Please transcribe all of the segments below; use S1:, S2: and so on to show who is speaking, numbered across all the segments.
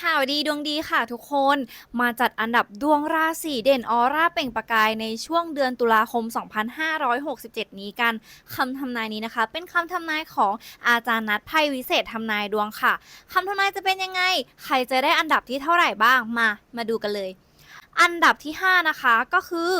S1: ข่าวดีดวงดีค่ะทุกคน มาจัดอันดับดวงราศีเด่นออร่าเปล่งประกายในช่วงเดือนตุลาคม 2567 นี้กันคำทำนายนี้นะคะ เป็นคำทำนายของอาจารย์นัดไพวิเศษทำนายดวงค่ะคำทำนายจะเป็นยังไง ใครจะได้อันดับที่เท่าไหร่บ้างมา มาดูกันเลย อันดับที่ 5 นะคะก็คือ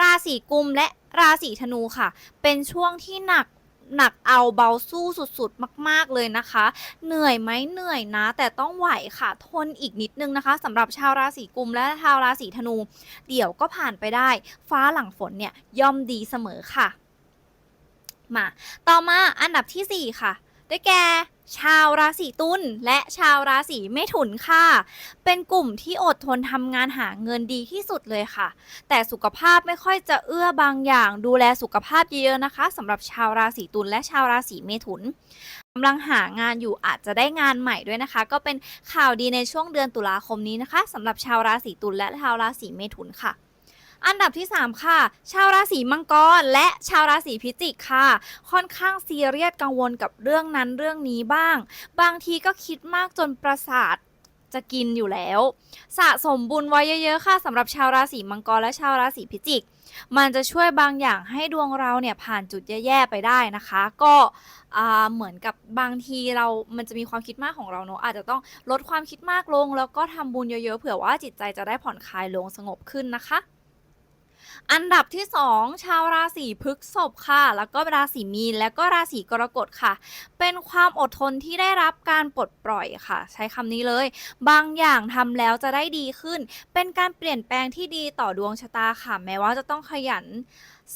S1: ราศีกุมและราศีธนูค่ะ เป็นช่วงที่หนัก หนักเอาเบาสู้สุดๆ มากๆเลยนะคะ เหนื่อยไหมเหนื่อยนะ แต่ต้องไหวค่ะทนอีกนิดนึงนะคะสำหรับชาวราศีกุมและชาวราศีธนู เดี๋ยวก็ผ่านไปได้ ฟ้าหลังฝนเนี่ยย่อมดีเสมอค่ะ มา ต่อมาอันดับทีสี่4 ค่ะ ได้แก่ชาวราศีตุลและชาวราศีเมถุนค่ะ เป็นกลุ่มที่อดทนทำงานหาเงินดีที่สุดเลยค่ะ แต่สุขภาพไม่ค่อยจะเอื้อบางอย่าง ดูแลสุขภาพเยอะๆนะคะสำหรับชาวราศีตุลและชาวราศีเมถุนกำลังหางานอยู่อาจจะได้งานใหม่ด้วยนะคะ ก็เป็นข่าวดีในช่วงเดือนตุลาคมนี้นะคะสำหรับชาวราศีตุลและชาวราศีเมถุนค่ะ อันดับที่ 3 ค่ะ ชาวราศีมังกรและชาวราศีพิจิกค่ะ ค่อนข้างซีเรียสกังวลกับเรื่องนั้นเรื่องนี้บ้าง บางทีก็คิดมากจนประสาทจะกินอยู่แล้ว สะสมบุญไว้เยอะๆ ค่ะสำหรับชาวราศีมังกรและชาวราศีพิจิก มันจะช่วยบางอย่างให้ดวงเราเนี่ยผ่านจุดแย่ๆไปได้นะคะ ก็เหมือนกับบางทีเรา มันจะมีความคิดมากของเราเนอะอาจจะต้องลดความคิดมากลง แล้วก็ทำบุญเยอะๆ เผื่อว่าจิตใจจะได้ผ่อนคลายลงสงบขึ้นนะคะ อันดับที่2ชาวราศีพฤษภค่ะ แล้วก็ราศีมีน แล้วก็ราศีกรกฎค่ะ เป็นความอดทนที่ได้รับการปลดปล่อยค่ะ ใช้คำนี้เลย บางอย่างทำแล้วจะได้ดีขึ้น เป็นการเปลี่ยนแปลงที่ดีต่อดวงชะตาค่ะ แม้ว่าจะต้องขยัน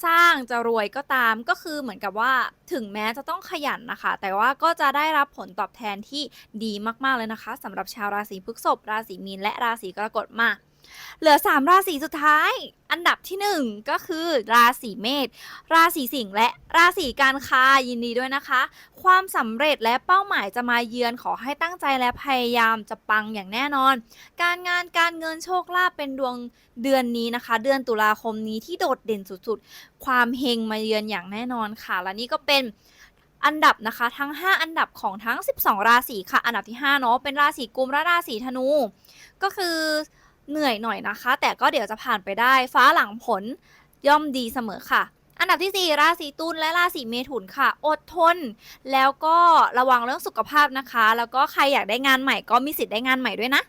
S1: สร้างจะรวยก็ตามก็คือเหมือนกับว่าถึงแม้จะต้องขยันนะคะ แต่ว่าก็จะได้รับผลตอบแทนที่ดีมากๆเลยนะคะสำหรับชาวราศีพฤษภราศีมีนและราศีกรกฎมา เหลือ 3 ราศีสุดท้าย อันดับที่ 1 ก็คือราศีเมษ ราศีสิงห์และราศีการค้ายินดีด้วยนะคะ ความสำเร็จและเป้าหมายจะมาเยือนขอให้ตั้งใจและพยายามจะปังอย่างแน่นอน การงานการเงินโชคลาภเป็นดวงเดือนนี้นะคะ เดือนตุลาคมนี้ที่โดดเด่นสุดๆ ความเฮงมาเยือนอย่างแน่นอนค่ะ และนี่ก็เป็นอันดับนะคะทั้ง 5 อันดับของทั้ง 12 ราศีค่ะ อันดับที่5เนาะเป็นราศีกุมและราศีธนู ก็คือ เหนื่อยหน่อยนะคะ แต่ก็เดี๋ยวจะผ่านไปได้ ฟ้าหลังผลย่อมดีเสมอค่ะ อันดับที่ 4 ราศีตุลและราศีเมถุนค่ะ อดทน แล้วก็ระวังเรื่องสุขภาพนะคะ แล้วก็ใครอยากได้งานใหม่ก็มีสิทธิ์ได้งานใหม่ด้วยนะ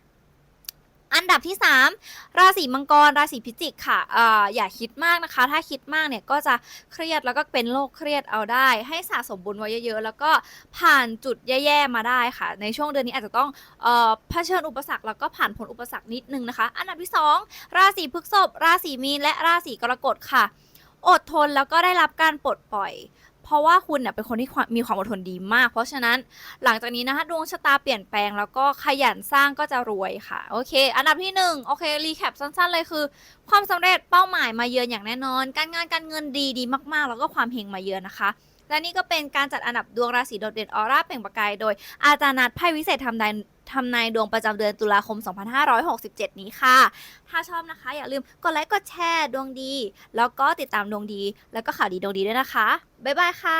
S1: อันดับที่ 3 ราศีมังกร ราศีพิจิกค่ะออย่าคิดมากนะคะ ถ้าคิดมากเนี่ยก็จะเครียดแล้วก็เป็นโรคเครียดเอาได้ ให้สะสมบุญไว้เยอะๆ แล้วก็ผ่านจุดแย่ๆมาได้ค่ะ ในช่วงเดือนนี้อาจจะต้องเอ่อเผชิญอุปสรรคแล้วก็ผ่านผลอุปสรรคนิดนึงนะคะ อันดับที่ 2 ราศีพฤษภราศีมีนและราศีกรกฎค่ะ อดทนแล้วก็ได้รับการปลดปล่อย เพราะว่าคุณเนี่ยเป็นคนที่มีความอดทนดีมาก เพราะฉะนั้นหลังจากนี้นะคะดวงชะตาเปลี่ยนแปลงแล้วก็ขยันสร้างก็จะรวยค่ะ โอเค อันดับที่หนึ่งโอเครีแคปสั้นๆเลยคือ ความสำเร็จเป้าหมายมาเยือนอย่างแน่นอน การงานการเงินดีดีมากๆ แล้วก็ความเฮงมาเยือนนะคะ และนี่ก็เป็นการจัดอันดับดวงราศีโดดเด่นออร่าเปล่งประกายโดย อาจารย์นัดไพ่วิเศษทำนายทำนายดวงประจำเดือนตุลาคม 2567 นี้ค่ะ ถ้าชอบนะคะ อย่าลืมกดไลค์ กดแชร์ดวงดี แล้วก็ติดตามดวงดี แล้วก็ข่าวดีดวงดีด้วยนะคะ บ๊ายบายค่ะ